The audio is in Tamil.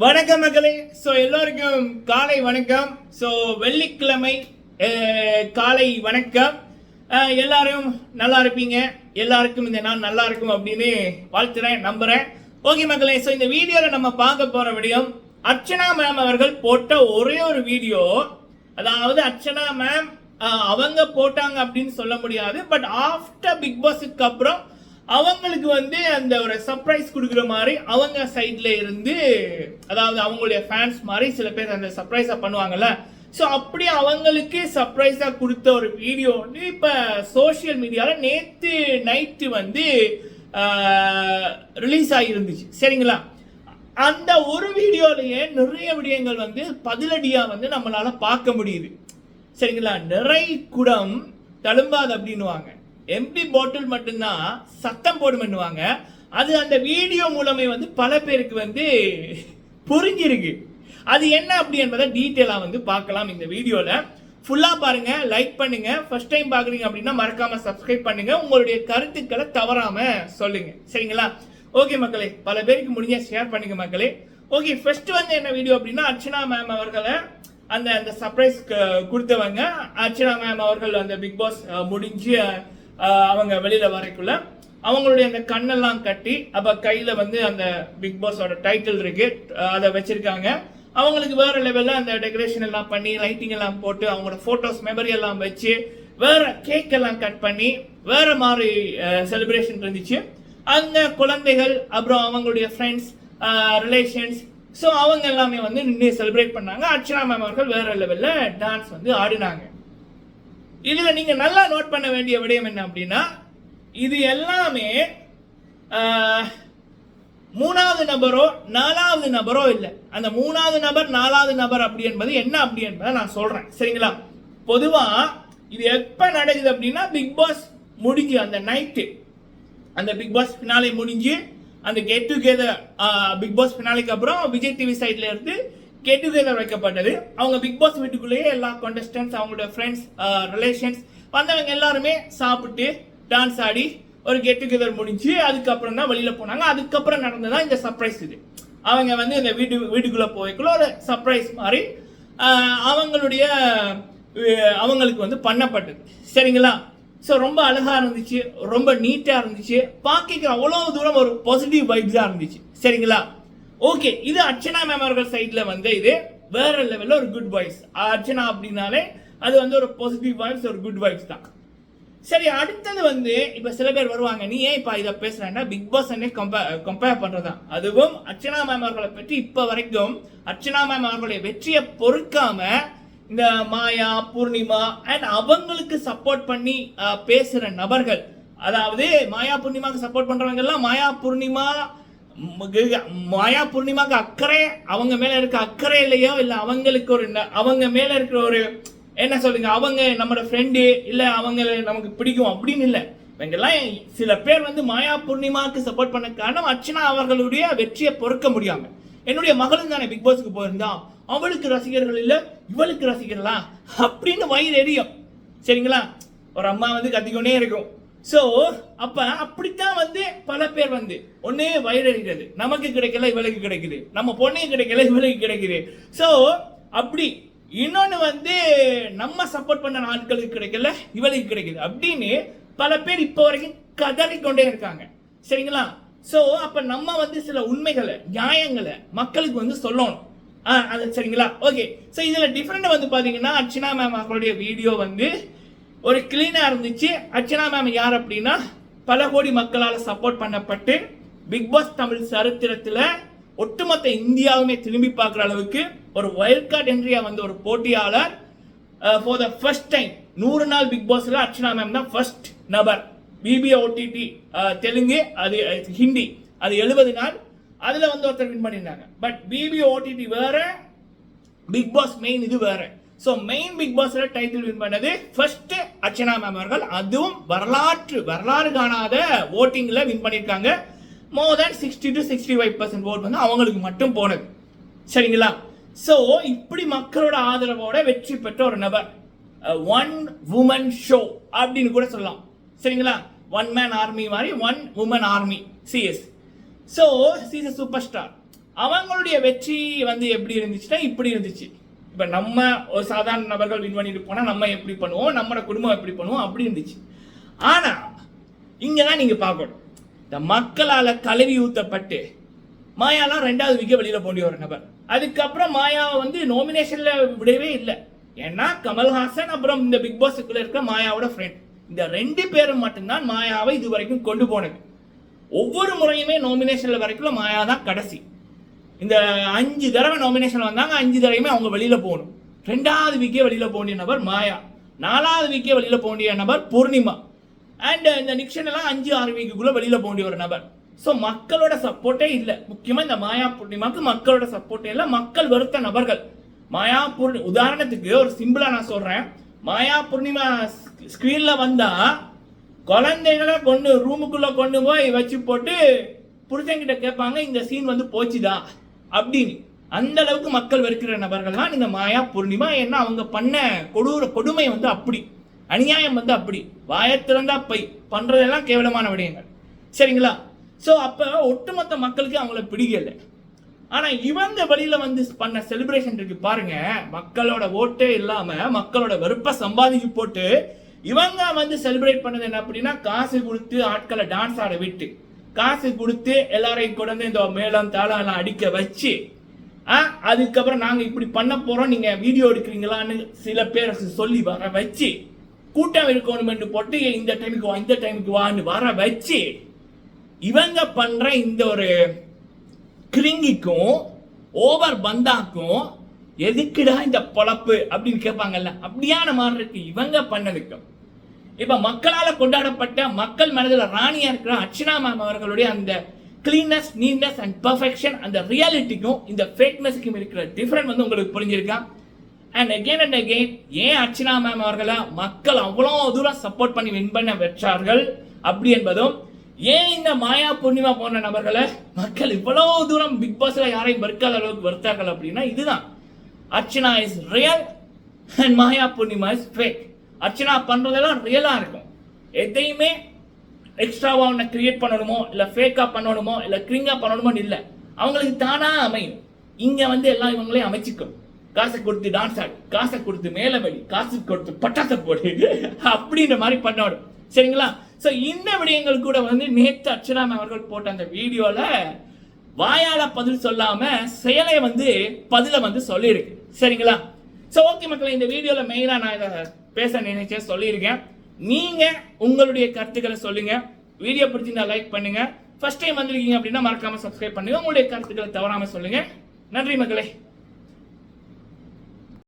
வணக்கம் மக்களே. ஸோ எல்லோருக்கும் காலை வணக்கம். ஸோ வெள்ளிக்கிழமை காலை வணக்கம். எல்லாரும் நல்லா இருப்பீங்க. எல்லாருக்கும் இந்த நாள் நல்லா இருக்கும் அப்படின்னு வாழ்த்துறேன் நம்புறேன். ஓகே மக்களே ஸோ இந்த வீடியோவில் நம்ம பார்க்க போகிற விடியோ அர்ச்சனா மேம் அவர்கள் போட்ட ஒரே ஒரு வீடியோ. அதாவது அர்ச்சனா மேம் அவங்க போட்டாங்க அப்படின்னு சொல்ல முடியாது. பட் ஆஃப்டர் பிக் பாஸுக்கு அப்புறம் அவங்களுக்கு வந்து அந்த ஒரு சர்ப்ரைஸ் கொடுக்குற மாதிரி அவங்க சைட்ல இருந்து அதாவது அவங்களுடைய ஃபேன்ஸ் மாதிரி சில பேர் அந்த சர்ப்ரைஸாக பண்ணுவாங்கல்ல. ஸோ அப்படி அவங்களுக்கு சர்ப்ரைஸாக கொடுத்த ஒரு வீடியோ வந்து இப்போ சோஷியல் மீடியாவில் நேற்று நைட்டு வந்து ரிலீஸ் ஆகியிருந்துச்சு சரிங்களா? அந்த ஒரு வீடியோலையே நிறைய விடயங்கள் வந்து பதிலடியாக வந்து நம்மளால் பார்க்க முடியுது. சரிங்களா? நிறை குடம் தழும்பாது அப்படின்னுவாங்க எம்டி போட்டில் மட்டும்தான் சத்தம் போடுமென்னுவாங்க. அது அந்த வீடியோ மூலமே வந்து பல பேருக்கு வந்து புரிஞ்சிருக்கு. அது என்ன அப்படி என்பதை டீட்டெயிலாக வந்து பார்க்கலாம் இந்த வீடியோவில் ஃபுல்லாக பாருங்கள் லைக் பண்ணுங்கள் ஃபர்ஸ்ட் டைம் பார்க்குறீங்க அப்படின்னா மறக்காமல் சப்ஸ்கிரைப் பண்ணுங்கள் உங்களுடைய கருத்துக்களை தவறாமல் சொல்லுங்கள் சரிங்களா? ஓகே மக்களே பல பேருக்கு முடிஞ்ச ஷேர் பண்ணுங்க மக்களே. ஓகே ஃபர்ஸ்ட் வந்து என்ன வீடியோ அப்படின்னா அர்ச்சனா மேம் அவர்களை அந்த அந்த சர்ப்ரைஸ் கொடுத்தவங்க. அர்ச்சனா மேம் அவர்கள் அந்த பிக் பாஸ் முடிஞ்சு அவங்க வெளியில வரைக்குள்ள அவங்களுடைய அந்த கண்ணெல்லாம் கட்டி அப்ப கையில வந்து அந்த பிக் பாஸோட டைட்டில் இருக்கு. அதை வச்சிருக்காங்க. அவங்களுக்கு வேற லெவல்ல அந்த டெக்கரேஷன் எல்லாம் பண்ணி லைட்டிங் எல்லாம் போட்டு அவங்களோட போட்டோஸ் மெமரி எல்லாம் வச்சு வேற கேக் எல்லாம் கட் பண்ணி வேற மாதிரி செலிப்ரேஷன் இருந்துச்சு. அந்த குழந்தைகள் அப்புறம் அவங்களுடைய ஃப்ரெண்ட்ஸ் ரிலேஷன்ஸ் ஸோ அவங்க எல்லாமே வந்து நின்று செலிப்ரேட் பண்ணாங்க. அர்ச்சனா மேம் அவர்கள் வேற லெவல்ல டான்ஸ் வந்து ஆடினாங்க. இதில் நீங்கள் நல்லா நோட் பண்ண வேண்டிய விடயம் என்ன அப்படின்னா இது எல்லாமே மூணாவது நபரோ நாலாவது நபரோ இல்லை. அந்த மூணாவது நபர் நாலாவது நபர் அப்படி என்பது என்ன அப்படி என்பதை நான் சொல்கிறேன் சரிங்களா? பொதுவாக இது எப்போ நடக்குது அப்படின்னா பிக் பாஸ் முடிஞ்சு அந்த நைட்டு அந்த பிக் பாஸ் ஃபினாலே முடிஞ்சு அந்த கெட் டுகெதர் பிக் பாஸ் ஃபினாலேக்கு அப்புறம் விஜய் டிவி சைட்ல இருந்து கெட்டு டுகெதர் வைக்கப்பட்டது. அவங்க பிக் பாஸ் வீட்டுக்குள்ளேயே எல்லா கண்டஸ்டன்ஸ் அவங்களோட ஃப்ரெண்ட்ஸ் ரிலேஷன்ஸ் uh, வந்தவங்க எல்லாருமே சாப்பிட்டு டான்ஸ் ஆடி ஒரு கெட் டுகெதர் முடிஞ்சு அதுக்கப்புறம் தான் வெளியில போனாங்க. அதுக்கப்புறம் நடந்ததா இந்த சர்ப்ரைஸ் இது. அவங்க வந்து இந்த வீட்டு வீட்டுக்குள்ள போய்க்குள்ள ஒரு சர்ப்ரைஸ் மாதிரி uh, அவங்களுடைய uh, அவங்களுக்கு வந்து பண்ணப்பட்டது. சரிங்களா? ஸோ ரொம்ப அழகா இருந்துச்சு ரொம்ப நீட்டா இருந்துச்சு. பார்க்க அவ்வளோ தூரம் ஒரு பாசிட்டிவ் வைப்ஸா இருந்துச்சு. சரிங்களா? ஓகே இது அர்ச்சனா மேம் அவர்கள் சைட்ல வந்து இது. வேற லெவல்ல ஒரு குட் வைப்ஸ் அர்ச்சனா அப்படின்னாலே அது வந்து ஒரு பாசிட்டிவ் வைப்ஸ் ஒரு குட் வைப்ஸ் தான். சரி அடுத்தது வந்து இப்போ சில பேர் வருவாங்க நீ ஏன் இப்போ இதை பேசுறேன்னா பிக் பாஸ் அன்னே கம்பேர் பண்ணுறதான் அதுவும் அர்ச்சனா மேம் அவர்களை பற்றி இப்போ வரைக்கும் அர்ச்சனா மேம் அவர்களுடைய வெற்றியை பொறுக்காம இந்த மாயா பூர்ணிமா அண்ட் அவங்களுக்கு சப்போர்ட் பண்ணி பேசுகிற நபர்கள் அதாவது மாயா பூர்ணிமாவுக்கு சப்போர்ட் பண்ணுறவங்க எல்லாம் மாயா பூர்ணிமா மாயா பூர்ணிமாக்கு அக்கறை அவங்க மேல இருக்க அக்கறை இல்லையோ இல்ல அவங்களுக்கு ஒரு அவங்க மேல இருக்கிற ஒரு என்ன சொல்லுங்க அவங்க நம்மளோட ஃப்ரெண்டு இல்ல அவங்கள நமக்கு பிடிக்கும் அப்படின்னு இல்லை. இவங்கெல்லாம் சில பேர் வந்து மாயா பூர்ணிமாக்கு சப்போர்ட் பண்ண காரணம் அர்ச்சனா அவர்களுடைய வெற்றியை பொறுக்க முடியாமல் என்னுடைய மகளும் தானே பிக் பாஸ்க்கு போயிருந்தான் அவளுக்கு ரசிகர்கள் இல்லை இவளுக்கு ரசிகர்களா? அப்படின்னு வயிறு எரியும். சரிங்களா? ஒரு அம்மா வந்து கத்திக்கொண்டே இருக்கும். ஸோ அப்போ அப்படித்தான் வந்து பல பேர் வந்து ஒன்றே வயிறறிகிறது நமக்கு கிடைக்கல இவளுக்கு கிடைக்குது. நம்ம பொண்ணுக்கு கிடைக்கல இவளுக்கு கிடைக்குது. ஸோ அப்படி இன்னொன்று வந்து நம்ம சப்போர்ட் பண்ண ஆட்களுக்கு கிடைக்கல இவளுக்கு கிடைக்குது. அப்படின்னு பல பேர் இப்போ வரைக்கும் கதறிக்கொண்டே இருக்காங்க. சரிங்களா? ஸோ அப்போ நம்ம வந்து சில உண்மைகளை நியாயங்களை மக்களுக்கு வந்து சொல்லணும். ஆ, அது சரிங்களா? ஓகே ஸோ இதில் டிஃப்ரெண்ட் வந்து பார்த்தீங்கன்னா அர்ச்சனா மேம் அவங்களுடைய வீடியோ வந்து ஒரு கிளீனாக இருந்துச்சு. அர்ச்சனா மேம் யார் அப்படின்னா பல கோடி மக்களால் சப்போர்ட் பண்ணப்பட்டு பிக் பாஸ் தமிழ் சரித்திரத்தில் ஒட்டுமொத்த இந்தியாவுமே திரும்பி பார்க்குற அளவுக்கு ஒரு வைல்ட் கார்டு என்ட்ரியா வந்த ஒரு போட்டியாளர் ஃபார் த ஃபர்ஸ்ட் டைம் நூறு நாள் பிக் பாஸில் அர்ச்சனா மேம் தான் ஃபர்ஸ்ட் நபர். பிபிஓ ஓடிடி uh, தெலுங்கு அது ஹிந்தி அது எழுபது நாள். அதில் வந்து ஒருத்தர் வின் பண்ணியிருந்தாங்க. பட் பிபிஓ ஓடிடி வேற பிக் பாஸ் மெயின் இது வேறு. ஸோ மெயின் பிக் பாஸ்ல டைட்டில் வின் பண்ணது ஃபர்ஸ்ட் அர்ச்சனா மேம் அவர்கள். அதுவும் வரலாற்று வரலாறு காணாத ஓட்டிங்ல வின் பண்ணியிருக்காங்க more than sixty to sixty five percent vote வந்து அவங்களுக்கு மட்டும் போனது. சரிங்களா? ஸோ இப்படி மக்களோட ஆதரவோட வெற்றி பெற்ற ஒரு நபர் ஒன் உமன் ஷோ அப்படின்னு கூட சொல்லலாம். சரிங்களா? ஒன் மேன் ஆர்மி மாதிரி one woman army CS so CS super star அவங்களுடைய வெற்றி வந்து எப்படி இருந்துச்சுன்னா இப்படி இருந்துச்சு. இப்போ நம்ம ஒரு சாதாரண நபர்கள் வின் பண்ணிட்டு போனால் நம்ம எப்படி பண்ணுவோம்? நம்மளோட குடும்பம் எப்படி பண்ணுவோம்? அப்படி இருந்துச்சு. ஆனால் இங்கே தான் நீங்கள் பார்க்கணும். இந்த மக்களால் கழுவி ஊத்தப்பட்டு மாயாலாம் ரெண்டாவது விக்க வெளியில் போண்டிய ஒரு நபர். அதுக்கப்புறம் மாயாவை வந்து நோமினேஷனில் விடவே இல்லை. ஏன்னா கமல்ஹாசன் அப்புறம் இந்த பிக் பாஸுக்குள்ள இருக்க மாயாவோட ஃப்ரெண்ட் இந்த ரெண்டு பேரும் மட்டும்தான் மாயாவை இது வரைக்கும் கொண்டு போனது. ஒவ்வொரு முறையுமே நாமினேஷன்ல வரைக்கும் மாயா தான் கடைசி. இந்த அஞ்சு தடவை நாமினேஷன் வந்தாங்க அஞ்சு தடவையுமே அவங்க வெளியில் போகணும். ரெண்டாவது வீக்கே வெளியில் போண்டிய நபர் மாயா. நாலாவது வீக்கே வெளியில் போண்டிய நபர் பூர்ணிமா. அண்ட் இந்த நிக்ஷன் எல்லாம் அஞ்சு ஆறு வீக்குக்குள்ளே வெளியில் போண்டிய ஒரு நபர். ஸோ மக்களோட சப்போர்ட்டே இல்லை. முக்கியமாக இந்த மாயா பூர்ணிமாவுக்கு மக்களோட சப்போர்ட்டே இல்லை. மக்கள் வெறுத்த நபர்கள். மாயா பூர்ணி உதாரணத்துக்கு ஒரு சிம்பிளாக நான் சொல்கிறேன் மாயா பூர்ணிமா ஸ்க்ரீனில் வந்தால் குழந்தைகளை கொண்டு ரூமுக்குள்ளே கொண்டு போய் வச்சு போட்டு புருஷன்கிட்ட கேட்பாங்க இந்த சீன் வந்து போச்சுதா? அப்படின்னு. அந்த அளவுக்கு மக்கள் வெறுக்கிற நபர்கள்லாம் இந்த மாயா பூர்ணிமா ஏன்னா அவங்க பண்ண கொடூர கொடுமை வந்து அப்படி. அநியாயம் வந்து அப்படி. வாயத்திறந்தா பை. பண்றதெல்லாம் கேவலமான விடயங்கள். சரிங்களா? ஸோ அப்போ ஒட்டுமொத்த மக்களுக்கு அவங்கள பிடிக்கலை. ஆனால் இவங்க வழியில் வந்து பண்ண செலிப்ரேஷன் இருக்கு பாருங்க. மக்களோட ஓட்டே இல்லாமல் மக்களோட வெறுப்பை சம்பாதிச்சு போட்டு இவங்க வந்து செலிப்ரேட் பண்ணது என்ன அப்படின்னா காசு கொடுத்து ஆட்களை டான்ஸ் ஆட விட்டு. காசு கொடுத்து எல்லாரையும் கொண்டு இந்த மேளம் தாளம் எல்லாம் அடிக்க வச்சு ஆ, அதுக்கப்புறம் நாங்கள் இப்படி பண்ண போகிறோம் நீங்கள் வீடியோ எடுக்கிறீங்களான்னு சில பேர் சொல்லி வர வச்சு கூட்டம் இருக்கணும்னு போட்டு இந்த டைமுக்கு வா இந்த டைமுக்கு வான்னு வர வச்சு இவங்க பண்ணுற இந்த ஒரு கிரிங்கிக்கும் ஓவர் பந்தாக்கும் எதுக்குடா இந்த பொழப்பு? அப்படின்னு கேட்பாங்கல்ல. அப்படியான மாதிரி இருக்கு இவங்க பண்ணதுக்கும் இப்ப மக்களால் கொண்டாடப்பட்ட மக்கள் மனதில் ராணியா இருக்கிற அர்ச்சனா மேம் அவர்களுடைய அந்த கிளீனஸ் நீட்னஸ் அண்ட் பர்ஃபெக்ஷன் அந்த ரியாலிட்டிக்கும் இந்த ஃபேக்னஸுக்கும் இருக்கிற டிஃப்ரெண்ட் வந்து உங்களுக்கு புரிஞ்சிருக்கா? அண்ட் அகெயின் அண்ட் அகெயின் ஏன் அர்ச்சனா மேம் அவர்களை மக்கள் அவ்வளோ தூரம் சப்போர்ட் பண்ணி வின் பண்ண பெற்றார்கள் அப்படி என்பதும் ஏன் இந்த மாயா பூர்ணிமா போன்ற நபர்களை மக்கள் இவ்வளோ தூரம் பிக் பாஸ்ல யாரையும் வெறுக்காத அளவுக்கு வெறுத்தார்கள் அப்படின்னா இதுதான். Archana is real and Maya Poornima is fake Archana பண்ணுறதெல்லாம் ரியலாக இருக்கும். எதையுமே எக்ஸ்ட்ராவாக ஒன்று கிரியேட் பண்ணணுமோ இல்லை ஃபேக்காக பண்ணணுமோ இல்லை க்ரிங்காக பண்ணணுமோன்னு இல்லை. அவங்களுக்கு தானாக அமையும். இங்கே வந்து எல்லாம் இவங்களே அமைச்சுக்கும் காசை கொடுத்து டான்ஸ் ஆடு காசை கொடுத்து மேலே வழி காசு கொடுத்து பட்டாசை போடு அப்படின்ற மாதிரி பண்ணணும். சரிங்களா? ஸோ இந்த விடயங்கள் கூட வந்து நேற்று அர்ச்சனா அவர்கள் போட்ட அந்த வீடியோவில் வாயால பதில் சொல்லாம செயலை வந்து பதில வந்து சொல்லியிருக்கு. சரிங்களா? ஸோ ஓகே மக்களை இந்த வீடியோவில் மெயினாக நான் இதை பேச நினைச்சேன் சொல்லியிருக்கேன். நீங்கள் உங்களுடைய கருத்துக்களை சொல்லுங்கள் வீடியோ பிடிச்சிருந்தா லைக் பண்ணுங்க. ஃபர்ஸ்ட் டைம் வந்திருக்கீங்க அப்படின்னா மறக்காமல் சப்ஸ்கிரைப் பண்ணுங்கள் உங்களுடைய கருத்துக்களை தவறாமல் சொல்லுங்கள் நன்றி மக்களே.